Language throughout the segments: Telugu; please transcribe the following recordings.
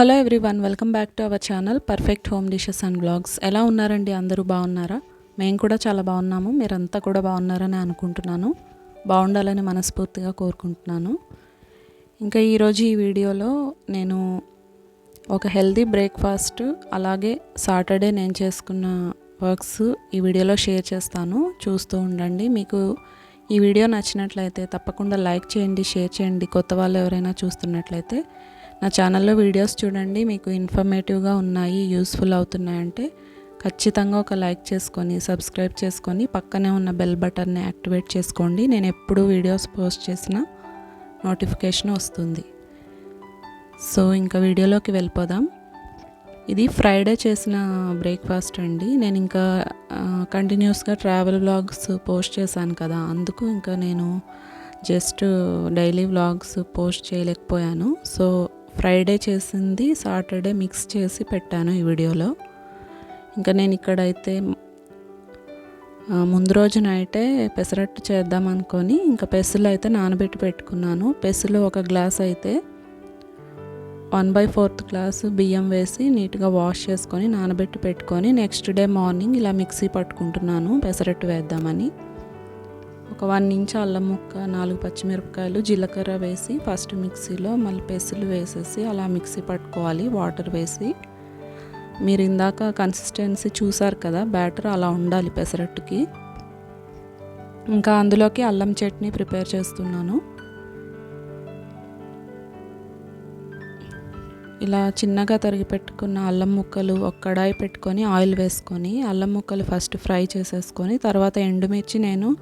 Hello everyone welcome back to our channel perfect home dishes and blogs. ఎలా ఉన్నారండి అందరూ? బాగున్నారా? మేము కూడా చాలా బాగున్నాము. మీరంతా కూడా బాగున్నారని అనుకుంటున్నాను. బాగుండాలని మనస్ఫూర్తిగా కోరుకుంటున్నాను. ఇంకా ఈరోజు ఈ వీడియోలో నేను ఒక హెల్దీ బ్రేక్ఫాస్ట్ అలాగే సాటర్డే నేను చేసుకున్న వర్క్స్ ఈ వీడియోలో షేర్ చేస్తాను. చూస్తూ ఉండండి. మీకు ఈ వీడియో నచ్చినట్లయితే తప్పకుండా లైక్ చేయండి షేర్ చేయండి. కొత్త వాళ్ళు ఎవరైనా చూస్తున్నట్లయితే నా ఛానల్లో వీడియోస్ చూడండి. మీకు ఇన్ఫర్మేటివ్గా ఉన్నాయి యూస్ఫుల్ అవుతున్నాయంటే ఖచ్చితంగా ఒక లైక్ చేసుకొని సబ్స్క్రైబ్ చేసుకొని పక్కనే ఉన్న బెల్ బటన్ని యాక్టివేట్ చేసుకోండి. నేను ఎప్పుడు వీడియోస్ పోస్ట్ చేసిన నోటిఫికేషన్ వస్తుంది. సో ఇంకా వీడియోలోకి వెళ్ళిపోదాం. ఇది ఫ్రైడే చేసిన బ్రేక్ఫాస్ట్ అండి. నేను ఇంకా కంటిన్యూస్గా ట్రావెల్ వ్లాగ్స్ పోస్ట్ చేశాను కదా. అందుకు ఇంకా నేను జస్ట్ డైలీ వ్లాగ్స్ పోస్ట్ చేయలేకపోయాను. సో ఫ్రైడే చేసింది సాటర్డే మిక్స్ చేసి పెట్టాను ఈ వీడియోలో. ఇంకా నేను ఇక్కడైతే ముందు రోజు నైటే పెసరట్టు చేద్దాం అనుకొని ఇంకా పెసులు అయితే నానబెట్టి పెట్టుకున్నాను. పెసులు ఒక గ్లాస్ అయితే వన్ బై ఫోర్త్ గ్లాసు బియ్యం వేసి నీట్గా వాష్ చేసుకొని నానబెట్టి పెట్టుకొని నెక్స్ట్ డే మార్నింగ్ ఇలా మిక్సీ పట్టుకుంటున్నాను పెసరట్టు వేద్దామని. ఒక వన్ ఇంచ్ అల్లం ముక్క నాలుగు పచ్చిమిరపకాయలు జీలకర్ర వేసి ఫస్ట్ మిక్సీలో మళ్ళీ పెసులు వేసేసి అలా మిక్సీ పట్టుకోవాలి వాటర్ వేసి. మీరు ఇందాక కన్సిస్టెన్సీ చూసారు కదా బ్యాటర్ అలా ఉండాలి పెసరట్టుకి. ఇంకా అందులోకి అల్లం చట్నీ ప్రిపేర్ చేస్తున్నాను. ఇలా చిన్నగా తరిగి పెట్టుకున్న అల్లం ముక్కలు ఒక కడాయి పెట్టుకొని ఆయిల్ వేసుకొని అల్లం ముక్కలు ఫస్ట్ ఫ్రై చేసేసుకొని తర్వాత ఎండుమిర్చి నేను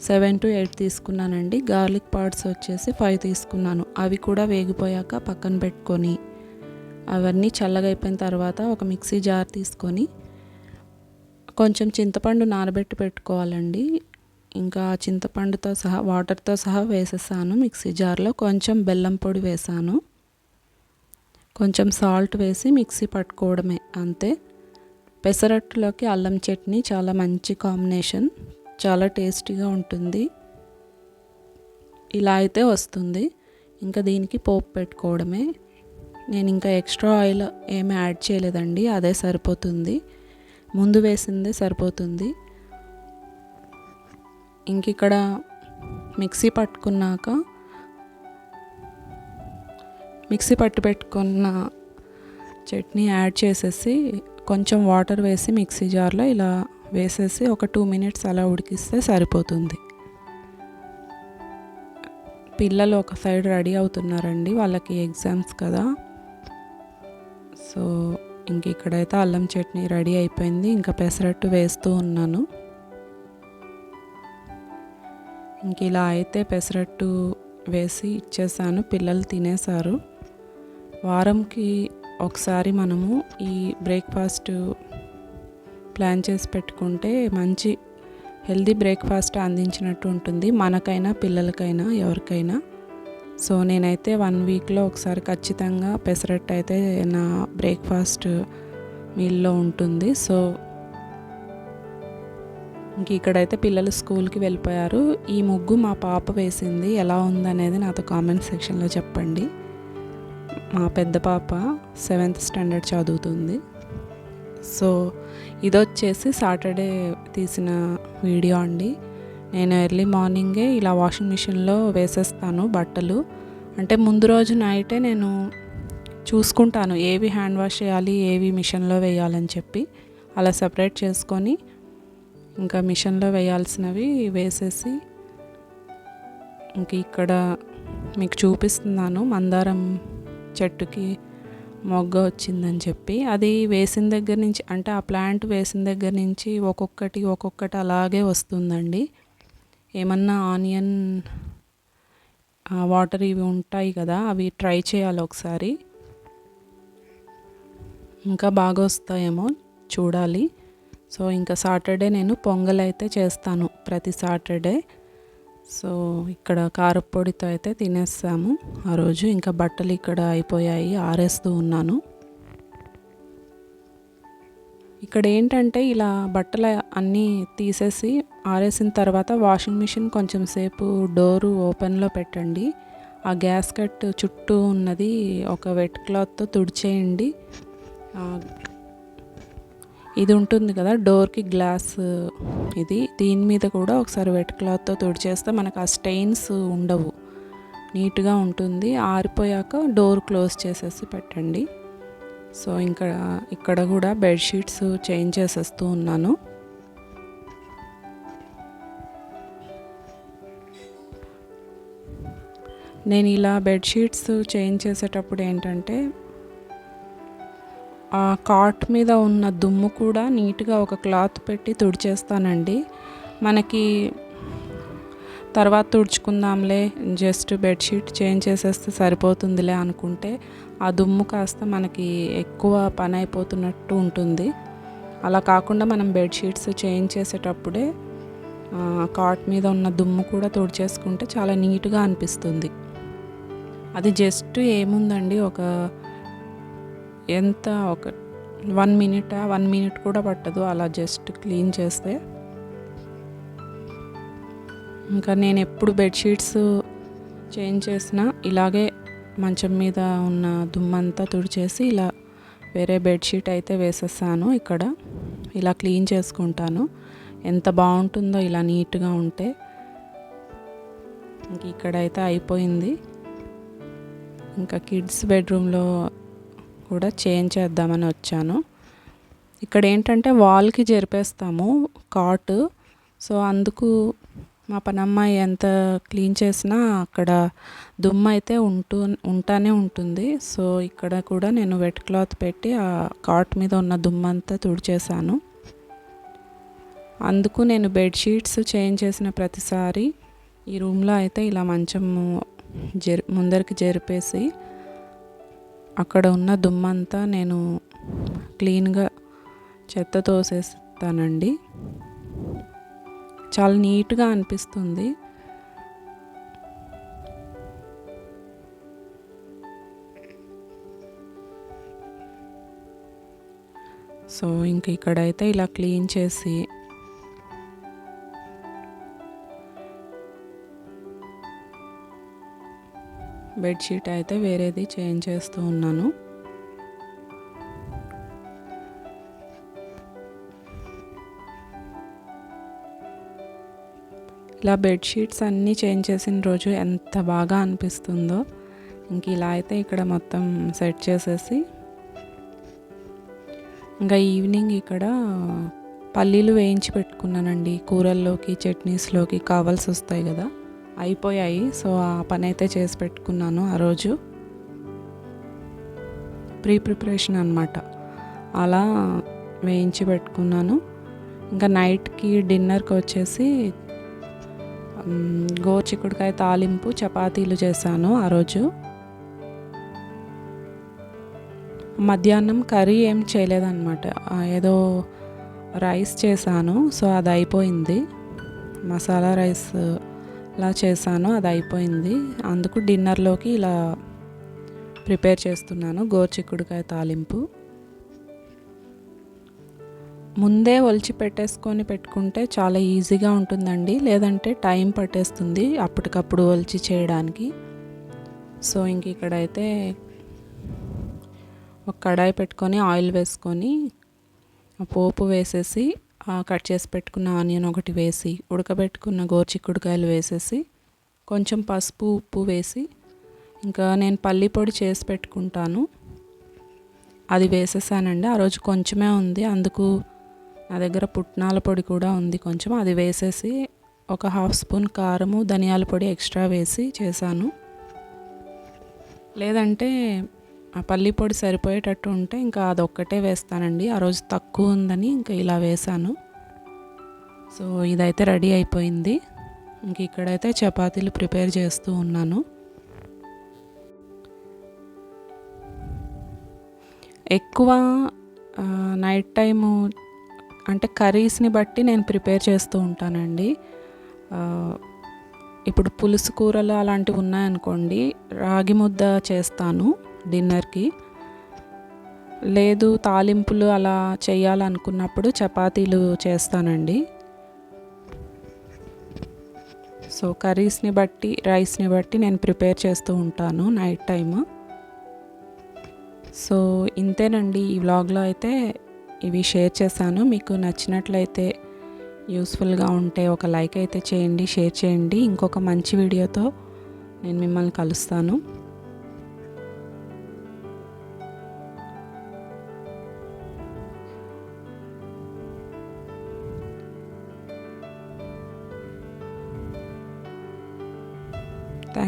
సెవెన్ టు ఎయిట్ తీసుకున్నానండి. గార్లిక్ పార్ట్స్ వచ్చేసి ఫైవ్ తీసుకున్నాను. అవి కూడా వేగిపోయాక పక్కన పెట్టుకొని అవన్నీ చల్లగా అయిపోయిన తర్వాత ఒక మిక్సీ జార్ తీసుకొని కొంచెం చింతపండు నానబెట్టి పెట్టుకోవాలండి. ఇంకా చింతపండుతో సహా వాటర్తో సహా వేసేసాను మిక్సీ జార్లో. కొంచెం బెల్లం పొడి వేసాను. కొంచెం సాల్ట్ వేసి మిక్సీ పట్టుకోవడమే అంతే. పెసరట్టులోకి అల్లం చట్నీ చాలా మంచి కాంబినేషన్. చాలా టేస్టీగా ఉంటుంది. ఇలా అయితే వస్తుంది. ఇంకా దీనికి పోపు పెట్టుకోవడమే. నేను ఇంకా ఎక్స్ట్రా ఆయిల్ ఏమీ యాడ్ చేయలేదండి. అదే సరిపోతుంది. ముందు వేసిందే సరిపోతుంది. ఇంక ఇక్కడ మిక్సీ పట్టుకున్నాక మిక్సీ పట్టి పెట్టుకున్న చట్నీ యాడ్ చేసేసి కొంచెం వాటర్ వేసి మిక్సీ జార్లో ఇలా వేసేసి ఒక టూ మినిట్స్ అలా ఉడికిస్తే సరిపోతుంది. పిల్లలు ఒక సైడ్ రెడీ అవుతున్నారండి వాళ్ళకి ఎగ్జామ్స్ కదా. సో ఇంక ఇక్కడైతే అల్లం చట్నీ రెడీ అయిపోయింది ఇంకా పెసరట్టు వేస్తూ ఉన్నాను. ఇంక ఇలా అయితే పెసరట్టు వేసి ఇచ్చేసాను పిల్లలు తినేసారు. వారంకి ఒకసారి మనము ఈ బ్రేక్ఫాస్ట్ ప్లాన్ చేసి పెట్టుకుంటే మంచి హెల్దీ బ్రేక్ఫాస్ట్ అందించినట్టు ఉంటుంది. మనకైనా పిల్లలకైనా ఎవరికైనా. సో నేనైతే వన్ వీక్లో ఒకసారి ఖచ్చితంగా పెసరట్టు అయితే నా బ్రేక్ఫాస్ట్ మీల్లో ఉంటుంది. సో ఇంక ఇక్కడైతే పిల్లలు స్కూల్కి వెళ్ళిపోయారు. ఈ ముగ్గు మా పాప వేసింది. ఎలా ఉందనేది నాతో కామెంట్ సెక్షన్లో చెప్పండి. మా పెద్ద పాప సెవెంత్ స్టాండర్డ్ చదువుతుంది. సో ఇది వచ్చేసి సాటర్డే తీసిన వీడియో అండి. నేను ఎర్లీ మార్నింగే ఇలా వాషింగ్ మిషన్లో వేసేస్తాను బట్టలు. అంటే ముందు రోజు నైటే నేను చూసుకుంటాను ఏవి హ్యాండ్ వాష్ చేయాలి ఏవి మిషన్లో వేయాలని చెప్పి. అలా సపరేట్ చేసుకొని ఇంకా మిషన్లో వేయాల్సినవి వేసేసి ఇంక ఇక్కడ మీకు చూపిస్తున్నాను. మందారం చెట్టుకి మొగ్గ వచ్చిందని చెప్పి అది వేసిన దగ్గర నుంచి అంటే ఆ ప్లాంట్ వేసిన దగ్గర నుంచి ఒక్కొక్కటి ఒక్కొక్కటి అలాగే వస్తుందండి. ఏమన్నా ఆనియన్ వాటర్ ఇవి ఉంటాయి కదా అవి ట్రై చేయాలి ఒకసారి. ఇంకా బాగా వస్తాయేమో చూడాలి. సో ఇంకా సాటర్డే నేను పొంగల్ అయితే చేస్తాను ప్రతి సాటర్డే. సో ఇక్కడ కారపొడితో అయితే తినేస్తాము ఆ రోజు ఇంకా బట్టలు ఇక్కడ అయిపోయాయి ఆరేస్తూ ఉన్నాను. ఇక్కడ ఏంటంటే ఇలా బట్టలు అన్నీ తీసేసి ఆరేసిన తర్వాత వాషింగ్ మిషన్ కొంచెం సేపు డోరు ఓపెన్లో పెట్టండి. ఆ గ్యాస్ కట్ చుట్టూ ఉన్నది ఒక వెట్ క్లాత్తో తుడిచేయండి. ఇది ఉంటుంది కదా డోర్కి గ్లాస్ ఇది. దీని మీద కూడా ఒకసారి వెట్ క్లాత్తో తుడిచేస్తే మనకు ఆ స్టెయిన్స్ ఉండవు. నీట్గా ఉంటుంది. ఆరిపోయాక డోర్ క్లోజ్ చేసేసి పెట్టండి. సో ఇంకా ఇక్కడ కూడా బెడ్షీట్స్ చేంజ్ చేసేస్తూ ఉన్నాను. నేను ఇలా బెడ్షీట్స్ చేంజ్ చేసేటప్పుడు ఏంటంటే ఆ కాట్ మీద ఉన్న దుమ్ము కూడా నీట్గా ఒక క్లాత్ పెట్టి తుడిచేస్తానండి. మనకి తర్వాత తుడుచుకుందాంలే జస్ట్ బెడ్షీట్ చేంజ్ చేసేస్తే సరిపోతుందిలే అనుకుంటే ఆ దుమ్ము కాస్త మనకి ఎక్కువ పని అయిపోతున్నట్టు ఉంటుంది. అలా కాకుండా మనం బెడ్షీట్స్ చేంజ్ చేసేటప్పుడే కాట్ మీద ఉన్న దుమ్ము కూడా తుడిచేసుకుంటే చాలా నీట్గా అనిపిస్తుంది. అది జస్ట్ ఏముందండి? ఒక ఎంత ఒక వన్ మినిట్ వన్ మినిట్ కూడా పట్టదు. అలా జస్ట్ క్లీన్ చేస్తే. ఇంకా నేను ఎప్పుడు బెడ్షీట్స్ చేంజ్ చేసినా ఇలాగే మంచం మీద ఉన్న దుమ్మంతా తుడిచేసి ఇలా వేరే బెడ్షీట్ అయితే వేసేసాను ఇక్కడ. ఇలా క్లీన్ చేసుకుంటాను. ఎంత బాగుంటుందో ఇలా నీట్గా ఉంటే. ఇంక ఇక్కడైతే అయిపోయింది. ఇంకా కిడ్స్ బెడ్రూమ్లో కూడా చేంజ్ చేద్దామని వచ్చాను. ఇక్కడ ఏంటంటే వాల్కి జరిపేస్తాము కాటు. సో అందుకు మా పనమ్మాయి ఎంత క్లీన్ చేసినా అక్కడ దుమ్ము అయితే ఉంటూ ఉంటానే ఉంటుంది. సో ఇక్కడ కూడా నేను వెట్ క్లాత్ పెట్టి ఆ కాట్ మీద ఉన్న దుమ్ము అంతా తుడిచేశాను. అందుకు నేను బెడ్షీట్స్ చేంజ్ చేసిన ప్రతిసారి ఈ రూమ్లో అయితే ఇలా మంచం జరి ముందరికి జరిపేసి అక్కడ ఉన్న దుమ్మంతా నేను క్లీన్గా చెత్త తోసేస్తానండి. చాలా నీట్గా అనిపిస్తుంది. సో ఇంక ఇక్కడైతే ఇలా క్లీన్ చేసి బెడ్షీట్ అయితే వేరేది చేంజ్ చేస్తూ ఉన్నాను. ఇలా బెడ్షీట్స్ అన్నీ చేంజ్ చేసిన రోజు ఎంత బాగా అనిపిస్తుందో. ఇంక ఇలా అయితే ఇక్కడ మొత్తం సెట్ చేసేసి ఇంకా ఈవినింగ్ ఇక్కడ పల్లీలు వేయించి పెట్టుకున్నానండి. కూరల్లోకి చట్నీస్లోకి కావాల్సి వస్తాయి కదా. అయిపోయాయి. సో ఆ పని అయితే చేసి పెట్టుకున్నాను ఆ రోజు. ప్రీ ప్రిపరేషన్ అనమాట అలా వేయించి పెట్టుకున్నాను. ఇంకా నైట్కి డిన్నర్కి వచ్చేసి మ్, గోచిక్కుడుకాయ తాలింపు చపాతీలు చేశాను ఆ రోజు. మధ్యాహ్నం కర్రీ ఏం చేయలేదన్నమాట. ఏదో రైస్ చేశాను. సో అది అయిపోయింది. మసాలా రైస్ ఇలా చేశాను అది అయిపోయింది. అందుకు డిన్నర్లోకి ఇలా ప్రిపేర్ చేస్తున్నాను గోర్చిక్కుడుకాయ తాలింపు. ముందే ఒలిచి పెట్టేసుకొని పెట్టుకుంటే చాలా ఈజీగా ఉంటుందండి లేదంటే టైం పట్టేస్తుంది అప్పటికప్పుడు ఒలిచి చేయడానికి. సో ఇంక ఇక్కడైతే ఒక కడాయి పెట్టుకొని ఆయిల్ వేసుకొని పోపు వేసేసి కట్ చేసి పెట్టుకున్న ఆనియన్ ఒకటి వేసి ఉడకబెట్టుకున్న గోరుచిక్కుడుకాయలు వేసేసి కొంచెం పసుపు ఉప్పు వేసి ఇంకా నేను పల్లి పొడి చేసి పెట్టుకుంటాను. అది వేసేసానండి. ఆ రోజు కొంచెమే ఉంది. అందుకు నా దగ్గర పుట్నాల పొడి కూడా ఉంది కొంచెం. అది వేసేసి ఒక హాఫ్ స్పూన్ కారము ధనియాల పొడి ఎక్స్ట్రా వేసి చేశాను. లేదంటే ఆ పల్లి పొడి సరిపోయేటట్టు ఉంటే ఇంకా అదొక్కటే వేస్తానండి. ఆ రోజు తక్కువ ఉందని ఇంకా ఇలా వేసాను సో ఇదైతే రెడీ అయిపోయింది. ఇంక ఇక్కడైతే చపాతీలు ప్రిపేర్ చేస్తూ ఉన్నాను. ఎక్కువ నైట్ టైము అంటే కర్రీస్ని బట్టి నేను ప్రిపేర్ చేస్తూ ఉంటానండి. ఇప్పుడు పులుసు కూరలు అలాంటివి ఉన్నాయనుకోండి రాగి ముద్ద చేస్తాను. డిన్నర్కి. లేదు తాలింపులు అలా చేయాలనుకున్నప్పుడు చపాతీలు చేస్తానండి. సో కర్రీస్ని బట్టి రైస్ని బట్టి నేను ప్రిపేర్ చేస్తూ ఉంటాను నైట్ టైము. సో ఇంతేనండి ఈ వ్లాగ్లో అయితే ఇవి షేర్ చేశాను. మీకు నచ్చినట్లయితే యూస్ఫుల్గా ఉంటే ఒక లైక్ అయితే చేయండి షేర్ చేయండి. ఇంకొక మంచి వీడియోతో నేను మిమ్మల్ని కలుస్తాను.